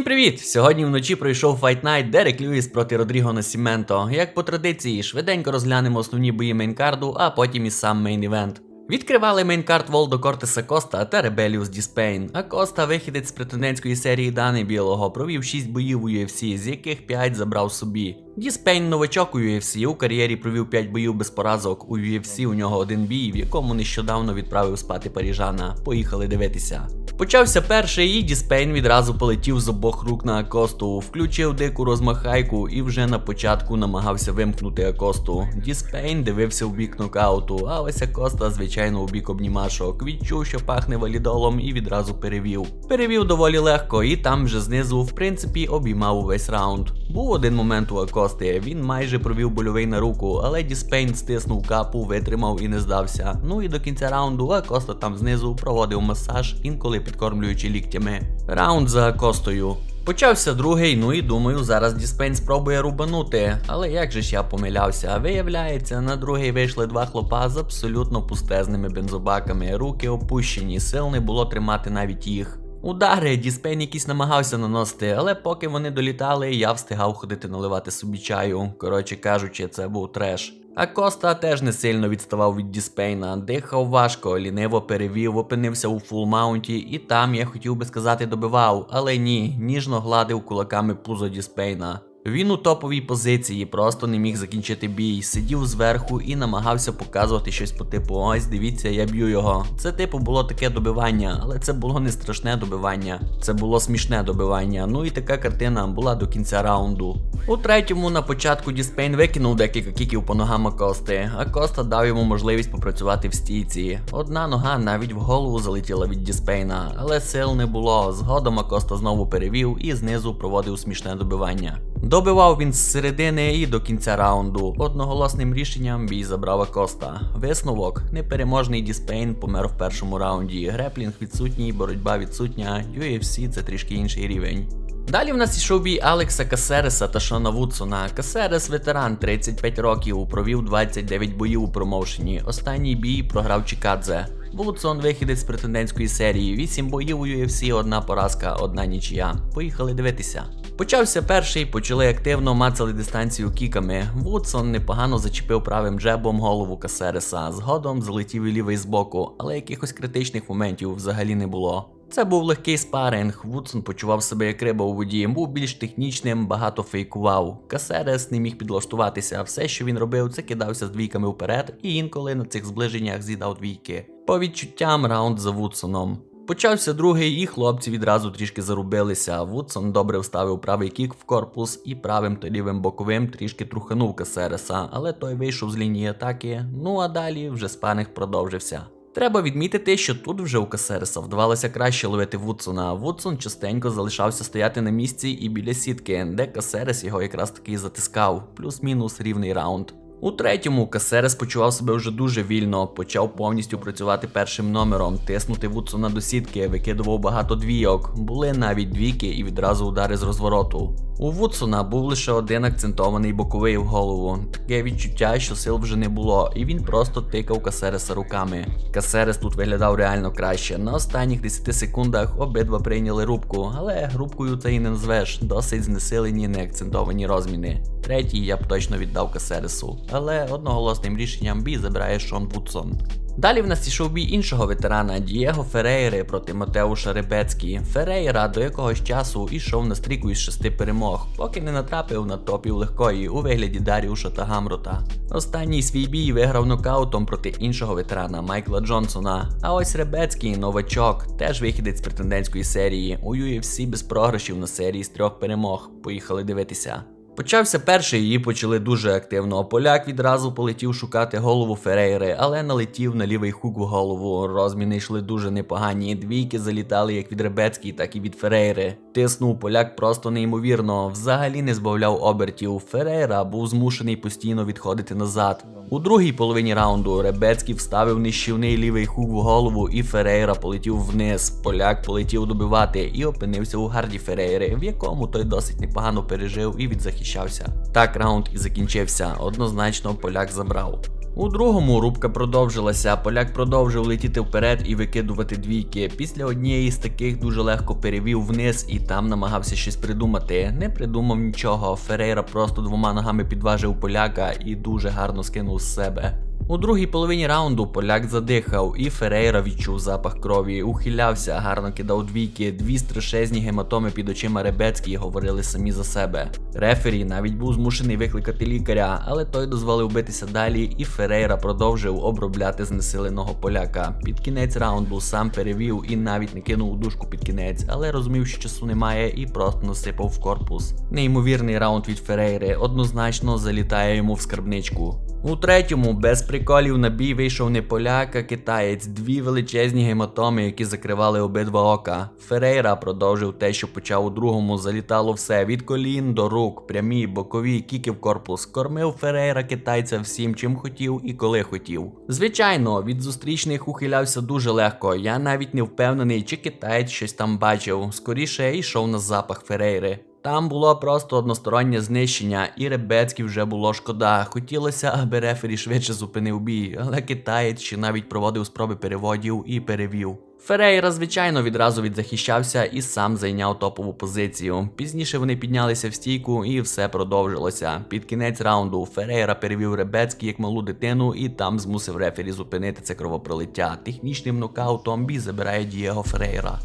Всім привіт! Сьогодні вночі пройшов Fight Night Дерек Льюіс проти Родріго Насіменто. Як по традиції, швиденько розглянемо основні бої мейнкарду, а потім і сам мейн-івент. Відкривали мейнкарт Волдо Кортеса Коста та Ребеліус Діспейн. А Коста, вихідець з претендентської серії Дани Білого, провів 6 боїв у UFC, з яких 5 забрав собі. Діспейн новачок у UFC, у кар'єрі провів 5 боїв без поразок. У UFC у нього один бій, в якому нещодавно відправив спати паріжана. Поїхали дивитися. Почався перший, і Діспейн відразу полетів з обох рук на Акосту, включив дику розмахайку і вже на початку намагався вимкнути Акосту. Діспейн дивився в бік нокауту, а ось Акоста, звичайно, у бік обнімашок. Відчув, що пахне валідолом, і відразу перевів. Перевів доволі легко, і там вже знизу, в принципі, обіймав увесь раунд. Був один момент у Акости, він майже провів больовий на руку, але Діспейн стиснув капу, витримав і не здався. Ну і до кінця раунду Акоста там знизу проводив масаж, інколи підкормлюючи ліктями. Раунд за Акостою. Почався другий, ну і думаю, зараз Діспейн спробує рубанути. Але як же ж я помилявся? Виявляється, на другий вийшли два хлопа з абсолютно пустезними бензобаками, руки опущені, сил не було тримати навіть їх. Удари Діспейн якийсь намагався наносити, але поки вони долітали, я встигав ходити наливати собі чаю. Коротше кажучи, це був треш. А Коста теж не сильно відставав від Діспейна, дихав важко, ліниво перевів, опинився у фулмаунті, і там, я хотів би сказати, добивав, але ні, ніжно гладив кулаками пузо Діспейна. Він у топовій позиції, просто не міг закінчити бій, сидів зверху і намагався показувати щось по типу ось дивіться, я б'ю його. Це типу було таке добивання, але це було не страшне добивання, це було смішне добивання. Ну і така картина була до кінця раунду. У третьому на початку Діспейн викинув декілька кіків по ногам Акости, а Коста дав йому можливість попрацювати в стійці. Одна нога навіть в голову залетіла від Діспейна, але сил не було. Згодом Акоста знову перевів і знизу проводив смішне добивання. Добивав він з середини і до кінця раунду. Одноголосним рішенням бій забрав Акоста. Висновок: непереможний Діспейн помер в першому раунді. Греплінг відсутній, боротьба відсутня. UFC це трішки інший рівень. Далі в нас ішов бій Алекса Касереса та Шона Вудсона. Касерес ветеран 35 років, провів 29 боїв у промоушені. Останній бій програв Чікадзе. Вудсон вихідець з претендентської серії. 8 боїв у UFC, одна поразка, одна нічия. Поїхали дивитися. Почався перший, почали активно мацали дистанцію кіками. Вудсон непогано зачепив правим джебом голову Касереса. Згодом залетів і лівий збоку, але якихось критичних моментів взагалі не було. Це був легкий спаринг. Вудсон почував себе як риба у воді, був більш технічним, багато фейкував. Касерес не міг підлаштуватися. Все, що він робив, це кидався з двійками вперед, і інколи на цих зближеннях з'їдав двійки. По відчуттям раунд за Вудсоном. Почався другий, і хлопці відразу трішки зарубилися. Вудсон добре вставив правий кік в корпус і правим та лівим боковим трішки труханув Касереса, але той вийшов з лінії атаки. Ну а далі вже спаринг продовжився. Треба відмітити, що тут вже у Касереса вдавалося краще ловити Вудсона. Вудсон частенько залишався стояти на місці і біля сітки, де Касерес його якраз таки затискав, плюс-мінус рівний раунд. У третьому Касерес почував себе вже дуже вільно, почав повністю працювати першим номером, тиснути Вудсона до сітки, викидував багато двійок, були навіть двійки і відразу удари з розвороту. У Вудсона був лише один акцентований боковий в голову. Таке відчуття, що сил вже не було, і він просто тикав Касереса руками. Касерес тут виглядав реально краще. На останніх 10 секундах обидва прийняли рубку, але рубкою це і не назвеш, досить знесилені неакцентовані розміни. Третій я б точно віддав Касересу, але одноголосним рішенням бій забирає Шон Вудсон. Далі в нас ішов бій іншого ветерана Дієго Ферейри проти Матеуша Ребецькі. Ферейра до якогось часу ішов на стріку із шести перемог, поки не натрапив на топів легкої у вигляді Даріуша та Гамрота. Останній свій бій виграв нокаутом проти іншого ветерана Майкла Джонсона. А ось Ребецький новачок, теж вихідець з претендентської серії. У UFC без програшів на серії з трьох перемог. Поїхали дивитися. Почався перший, її почали дуже активно. Поляк відразу полетів шукати голову Ферейри, але налетів на лівий хук в голову. Розміни йшли дуже непогані. Двійки залітали як від Ребецькій, так і від Ферейри. Тиснув поляк просто неймовірно, взагалі не збавляв обертів. Ферейра був змушений постійно відходити назад. У другій половині раунду Ребецький вставив нищівний лівий хук в голову, і Ферейра полетів вниз. Поляк полетів добивати і опинився у гарді Ферейри, в якому той досить непогано пережив і відзахищався. Так раунд і закінчився. Однозначно поляк забрав. У другому рубка продовжилася. Поляк продовжив летіти вперед і викидувати двійки. Після однієї з таких дуже легко перевів вниз і там намагався щось придумати. Не придумав нічого. Ферейра просто двома ногами підважив поляка і дуже гарно скинув з себе. У другій половині раунду поляк задихав, і Ферейра відчув запах крові, ухилявся, гарно кидав двійки, дві страшезні гематоми під очима Ребецький говорили самі за себе. Рефері навіть був змушений викликати лікаря, але той дозволив битися далі, і Ферейра продовжив обробляти знесиленого поляка. Під кінець раунду сам перевів і навіть не кинув дужку під кінець, але розумів, що часу немає, і просто насипав в корпус. Неймовірний раунд від Ферейри однозначно залітає йому в скарбничку. У третьому без приколів на бій вийшов не поляк, а китаєць, дві величезні гематоми, які закривали обидва ока. Ферейра продовжив те, що почав у другому, залітало все від колін до рук, прямі, бокові, кіки в корпус. Кормив Ферейра китайця всім, чим хотів і коли хотів. Звичайно, від зустрічних ухилявся дуже легко. Я навіть не впевнений, чи китаєць щось там бачив. Скоріше йшов на запах Ферейри. Там було просто одностороннє знищення, і Ребецький вже було шкода. Хотілося, аби рефері швидше зупинив бій, але китаєць ще навіть проводив спроби переводів і перевів. Ферейра, звичайно, відразу відзахищався і сам зайняв топову позицію. Пізніше вони піднялися в стійку і все продовжилося. Під кінець раунду Ферейра перевів Ребецький як малу дитину і там змусив рефері зупинити це кровопролиття. Технічним нокаутом бій забирає Дієго Ферейра.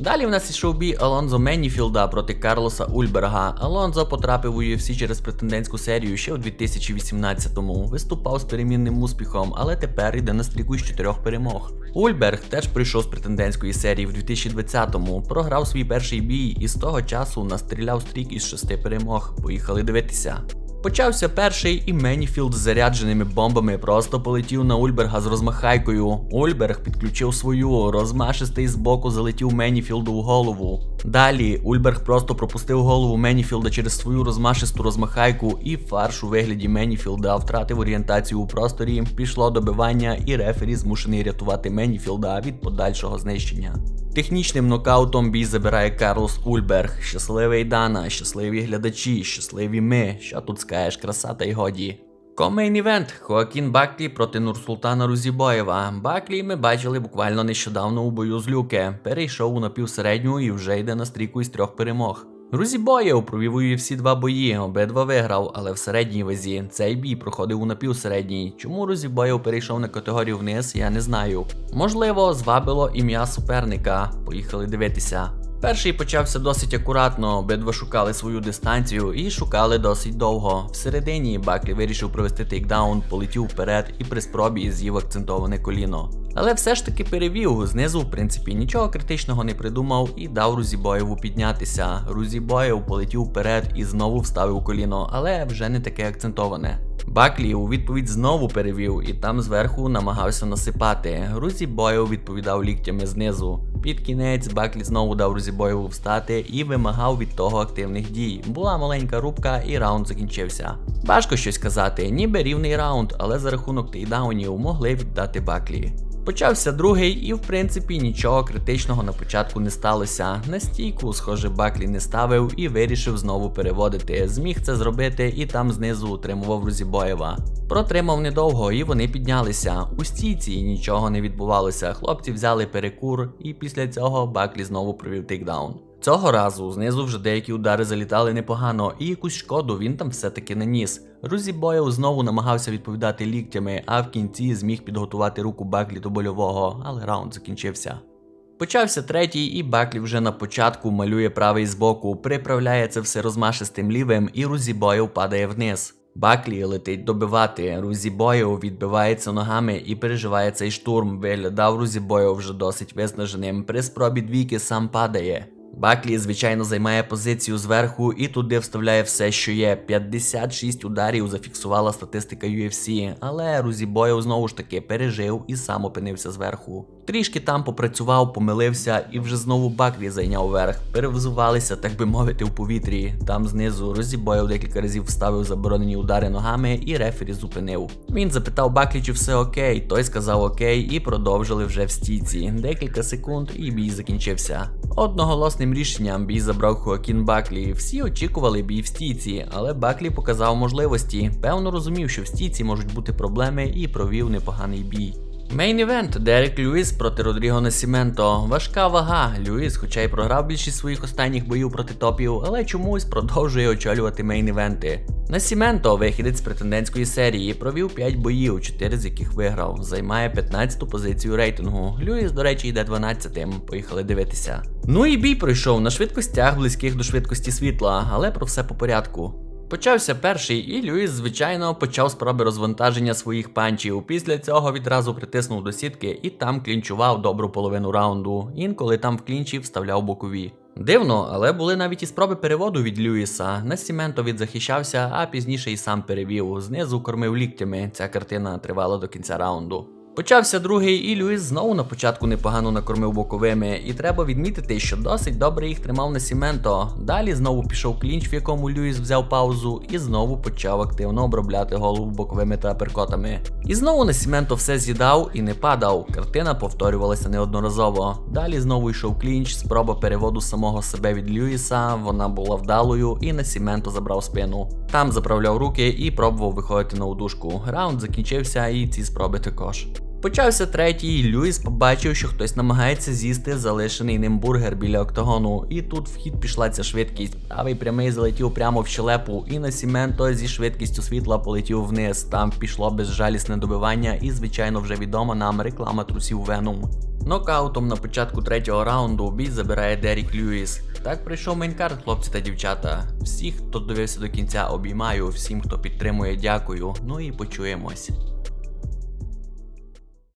Далі в нас ішов бій Алонзо Менніфілда проти Карлоса Ульберга. Алонзо потрапив у UFC через претендентську серію ще у 2018-му. Виступав з перемінним успіхом, але тепер йде на стріку з чотирьох перемог. Ульберг теж прийшов з претендентської серії в 2020-му, програв свій перший бій і з того часу настріляв стрік із шести перемог. Поїхали дивитися. Почався перший, і Меніфілд з зарядженими бомбами просто полетів на Ульберга з розмахайкою. Ульберг підключив свою, розмашистий збоку залетів Меніфілду в голову. Далі Ульберг просто пропустив голову Меніфілда через свою розмашисту розмахайку, і фарш у вигляді Меніфілда втратив орієнтацію у просторі, пішло добивання, і рефері змушений рятувати Меніфілда від подальшого знищення. Технічним нокаутом бій забирає Карлос Ульберг. Щасливий Дана, щасливі глядачі, щасливі ми. Що тут скажеш, краса та й годі. Комейн івент Хоакін Баклі проти Нурсултана Рузібоєва. Баклі ми бачили буквально нещодавно у бою з Люке. Перейшов у напівсередню і вже йде на стрійку із трьох перемог. Рузібоєв провів у всі два бої, обидва виграв, але в середній вазі. Цей бій проходив у напівсередній. Чому Рузібоєв перейшов на категорію вниз, я не знаю. Можливо, звабило ім'я суперника. Поїхали дивитися. Перший почався досить акуратно, обидва шукали свою дистанцію і шукали досить довго. Всередині Баклі вирішив провести тейкдаун, полетів вперед і при спробі з'їв акцентоване коліно. Але все ж таки перевів, знизу, в принципі, нічого критичного не придумав і дав Рузібоєву піднятися. Рузібоєв полетів вперед і знову вставив коліно, але вже не таке акцентоване. Баклі у відповідь знову перевів і там зверху намагався насипати. Рузібоєв відповідав ліктями знизу. Під кінець Баклі знову дав Рузібоєву встати і вимагав від того активних дій. Була маленька рубка і раунд закінчився. Важко щось казати, ніби рівний раунд, але за рахунок тейдаунів могли віддати Баклі. Почався другий, і в принципі нічого критичного на початку не сталося. На стійку, схоже, Баклі не ставив і вирішив знову переводити. Зміг це зробити і там знизу утримував Рузібоєва. Протримав недовго, і вони піднялися. У стійці нічого не відбувалося. Хлопці взяли перекур, і після цього Баклі знову провів тейкдаун. Цього разу знизу вже деякі удари залітали непогано, і якусь шкоду він там все-таки наніс. Рузі Рузібоєв знову намагався відповідати ліктями, а в кінці зміг підготувати руку Баклі до больового, але раунд закінчився. Почався третій, і Баклі вже на початку малює правий збоку, приправляє це все розмашистим лівим, і Рузі Рузібоєв падає вниз. Баклі летить добивати. Рузібоєв відбивається ногами і переживає цей штурм. Виглядав Рузібоєв вже досить виснаженим. При спробі двійки сам падає. Баклі, звичайно, займає позицію зверху і туди вставляє все, що є. 56 ударів зафіксувала статистика UFC, але Рузібоєв знову ж таки пережив і сам опинився зверху. Трішки там попрацював, помилився, і вже знову Баклі зайняв верх. Перевзувалися, так би мовити, у повітрі. Там знизу Розібоєв декілька разів вставив заборонені удари ногами, і рефері зупинив. Він запитав Баклі, чи все окей. Той сказав окей, і продовжили вже в стійці. Декілька секунд, і бій закінчився. Одноголосним рішенням бій забрав Хоакін Баклі. Всі очікували бій в стійці, але Баклі показав можливості. Певно розумів, що в стійці можуть бути проблеми і провів непоганий бій. Мейн івент Дерек Льюіс проти Родріго Насіменто. Важка вага. Льюіс, хоча й програв більшість своїх останніх боїв проти топів, але чомусь продовжує очолювати мейн івенти. Насіменто, вихідець претендентської серії, провів 5 боїв, 4 з яких виграв. Займає 15-ту позицію рейтингу. Льюіс, до речі, йде 12-тим. Поїхали дивитися. Ну і бій пройшов на швидкостях, близьких до швидкості світла, але про все по порядку. Почався перший, і Льюіс, звичайно, почав спроби розвантаження своїх панчів. Після цього відразу притиснув до сітки і там клінчував добру половину раунду. Інколи там в клінчі вставляв бокові. Дивно, але були навіть і спроби переводу від Льюіса. Насіменто відзахищався, а пізніше і сам перевів. Знизу кормив ліктями. Ця картина тривала до кінця раунду. Почався другий, і Льюіс знову на початку непогано накормив боковими, і треба відмітити, що досить добре їх тримав на Сіменто. Далі знову пішов клінч, в якому Льюіс взяв паузу, і знову почав активно обробляти голову боковими та аперкотами. І знову на Сіменто все з'їдав і не падав. Картина повторювалася неодноразово. Далі знову йшов клінч, спроба переводу самого себе від Льюіса. Вона була вдалою, і на Сіменто забрав спину. Там заправляв руки і пробував виходити на удушку. Раунд закінчився, і ці спроби також. Почався третій, і Льюіс побачив, що хтось намагається з'їсти залишений ним бургер біля октагону, і тут в хід пішла ця швидкість. Правий прямий залетів прямо в щелепу, і на Сіменто зі швидкістю світла полетів вниз. Там пішло безжалісне добивання, і, звичайно, вже відома нам реклама трусів Venom. Нокаутом на початку третього раунду бій забирає Дерік Льюіс. Так прийшов мейнкарт, хлопці та дівчата. Всіх, хто дивився до кінця, обіймаю, всім, хто підтримує, дякую. Ну і почуємось.